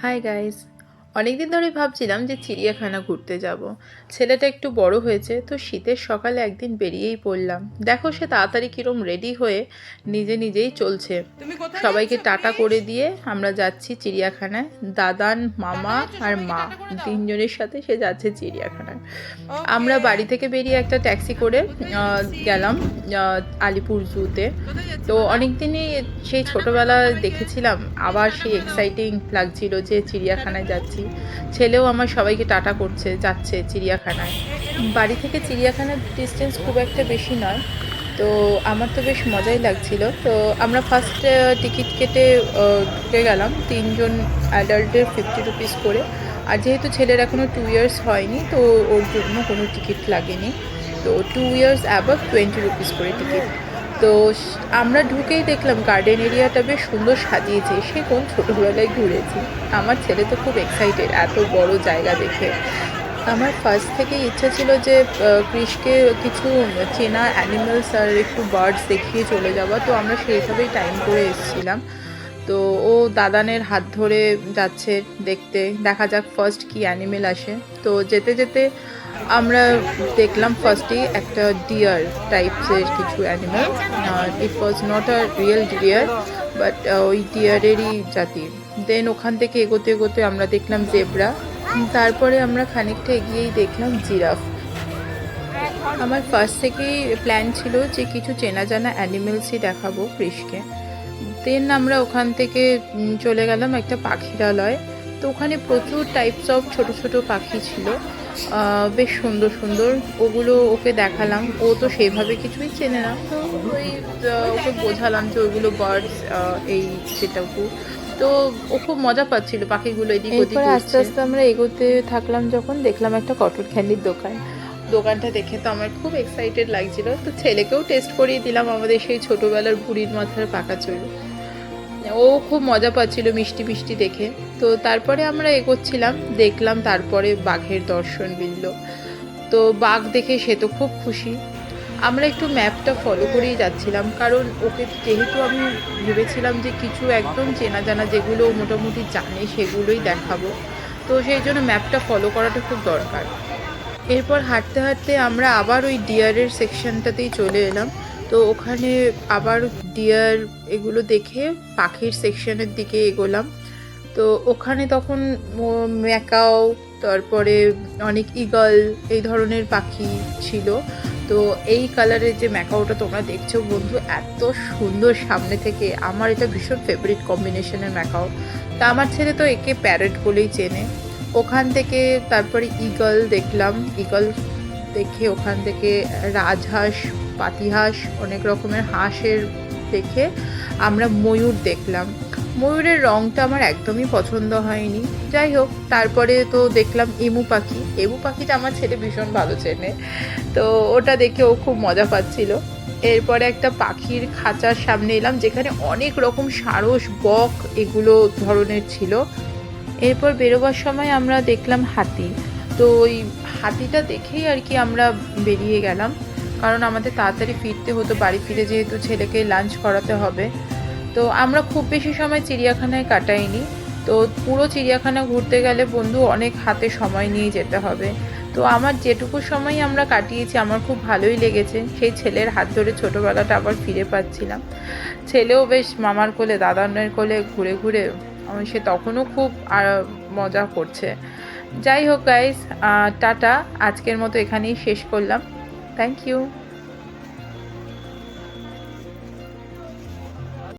Hi guys, অনেকদিন ধরে ভাবছিলাম যে চিড়িয়াখানা ঘুরতে যাব। ছেলেটা একটু বড় হয়েছে তো শীতের সকালে একদিন বেরিয়েই পড়লাম। দেখো সে তাড়াতাড়ি কিরম রেডি হয়ে নিজে নিজেই চলছে। সবাইকে টাটা করে দিয়ে আমরা যাচ্ছি চিড়িয়াখানায়। দাদান মামা আর মা তিনজনের সাথে সে যাচ্ছে চিড়িয়াখানায়। আমরা বাড়ি থেকে বেরিয়ে একটা ট্যাক্সি করে গেলাম আলিপুর জুতে। তো অনেক দিনই সেই ছোটোবেলায় দেখেছিলাম। আবার সেই এক্সাইটিং লাগছিল যে চিড়িয়াখানায় যাচ্ছি। ছেলেও আমার সবাইকে টাটা করছে, যাচ্ছে চিড়িয়াখানায়। বাড়ি থেকে চিড়িয়াখানার ডিস্টেন্স খুব একটা বেশি নয়, তো আমার তো বেশ মজাই লাগছিল। তো আমরা ফার্স্ট টিকিট কেটে ঢুকে গেলাম তিনজন অ্যাডাল্টের ফিফটি রুপিস করে। আর যেহেতু ছেলের এখনও টু ইয়ার্স হয়নি, তো ওর জন্য কোনো টিকিট লাগেনি। তো two years above twenty rupees করে টিকিট তো আমরা ঢুকেই দেখলাম গার্ডেন এরিয়াটা বেশ সুন্দর সাজিয়েছে। সে কোন ছোটোবেলায় ঘুরেছি? আমার ছেলে তো খুব এক্সাইটেড এত বড় জায়গা দেখে। আমার ফার্স্ট থেকেই ইচ্ছা ছিল যে কৃষকে কিছু চেনা অ্যানিমালস আর একটু বার্ডস দেখিয়ে চলে যাওয়া। তো আমরা সেইভাবেই টাইম করে এসেছিলাম। তো ও দাদানের হাত ধরে যাচ্ছে দেখতে। দেখা যাক ফার্স্ট কি অ্যানিমেল আসে। তো যেতে যেতে আমরা দেখলাম ফার্স্টেই একটা ডিয়ার টাইপসের কিছু animal it was not a real deer but ওই ডিয়ারেরই জাতির দেন ওখান থেকে এগোতে এগোতে আমরা দেখলাম জেব্রা তারপরে আমরা খানিকটা এগিয়েই দেখলাম জিরাফ আমার ফার্স্ট থেকেই প্ল্যান ছিল যে কিছু চেনা জানা অ্যানিমেলসই দেখাবো কৃষকে। দেন আমরা ওখান থেকে চলে গেলাম একটা পাখিরালয়। তো ওখানে প্রচুর টাইপস অফ ছোট ছোট পাখি ছিল। বেশ সুন্দর সুন্দর। ওগুলো ওকে দেখালাম। ও তো সেভাবে কিছুই চেনে না। তো ওই ওকে বোঝালাম যে ওইগুলো বার্ডস এই সেটাকু তো ও খুব মজা পাচ্ছিল পাখিগুলো এদিক ওদিক আস্তে আস্তে আমরা এগোতে থাকলাম যখন দেখলাম একটা কটর ক্যান্ডির দোকান। দোকানটা দেখে তো আমার খুব এক্সাইটেড লাগছিল। তো ছেলেকেও টেস্ট করিয়ে দিলাম আমাদের সেই ছোটোবেলার বুড়ির মাথার পাকা চুল। ও খুব মজা পাচ্ছিল মিষ্টি মিষ্টি দেখে। তো তারপরে আমরা এগোচ্ছিলাম, দেখলাম তারপরে বাঘের দর্শন মিলল। তো বাঘ দেখে সে তো খুব খুশি। আমরা একটু ম্যাপটা ফলো করেই যাচ্ছিলাম, কারণ ওকে যেহেতু আমি ভেবেছিলাম যে কিছু একদম চেনা জানা যেগুলো মোটামুটি জানে সেগুলোই দেখাবো। তো সেই জন্য ম্যাপটা ফলো করাটা খুব দরকার। এরপর হাঁটতে হাঁটতে আমরা আবার ওই ডিয়ারের সেকশনটাতেই চলে এলাম। তো ওখানে আবার ডিয়ার এগুলো দেখে পাখির সেকশনের দিকে এগোলাম। তো ওখানে তখন ম্যাকাও, তারপরে অনেক ইগল এই ধরনের পাখি ছিল। তো এই কালারের যে ম্যাকাওটা তোমরা দেখছ বন্ধু, এত সুন্দর সামনে থেকে। আমার এটা ভীষণ ফেভারিট কম্বিনেশনের ম্যাকাও। তা আমার ছেলে তো একে প্যারেট বলেই চেনে। ওখান থেকে তারপরে ইগল দেখলাম। ইগল দেখে ওখান থেকে রাজহাঁস, পাতিহাঁস, অনেক রকমের হাঁসের দেখে আমরা ময়ূর দেখলাম। ময়ূরের রংটা আমার একদমই পছন্দ হয়নি। যাই হোক, তারপরে তো দেখলাম এমু পাখি। এমু পাখিটা আমার ছেলে ভীষণ ভালো চেনে। তো ওটা দেখে ও খুব মজা পাচ্ছিল। এরপরে একটা পাখির খাঁচার সামনে এলাম, যেখানে অনেক রকম সারস, বক এগুলো ধরনের ছিল। এরপর বেরোবার সময় আমরা দেখলাম হাতি। তো ওই হাতিটা দেখেই আর কি আমরা বেরিয়ে গেলাম। কারণ আমাদের তাড়াতাড়ি ফিরতে হতো, বাড়ি ফিরে যেহেতু ছেলেকে লাঞ্চ করাতে হবে। তো আমরা খুব বেশি সময় চিড়িয়াখানায় কাটাইনি। তো পুরো চিড়িয়াখানা ঘুরতে গেলে বন্ধু অনেক হাতে সময় নিয়ে যেতে হবে। তো আমার যেটুকু সময় আমরা কাটিয়েছি, আমার খুব ভালোই লেগেছে। সেই ছেলের হাত ধরে ছোটোবেলাটা আবার ফিরে পাচ্ছিলাম। ছেলেও বেশ মামার কোলে দাদানের কোলে ঘুরে ঘুরে সে তখনও খুব মজা করছে। যাই হোক গাইজ টাটা। আজকের মতো এখানেই শেষ করলাম। Thank you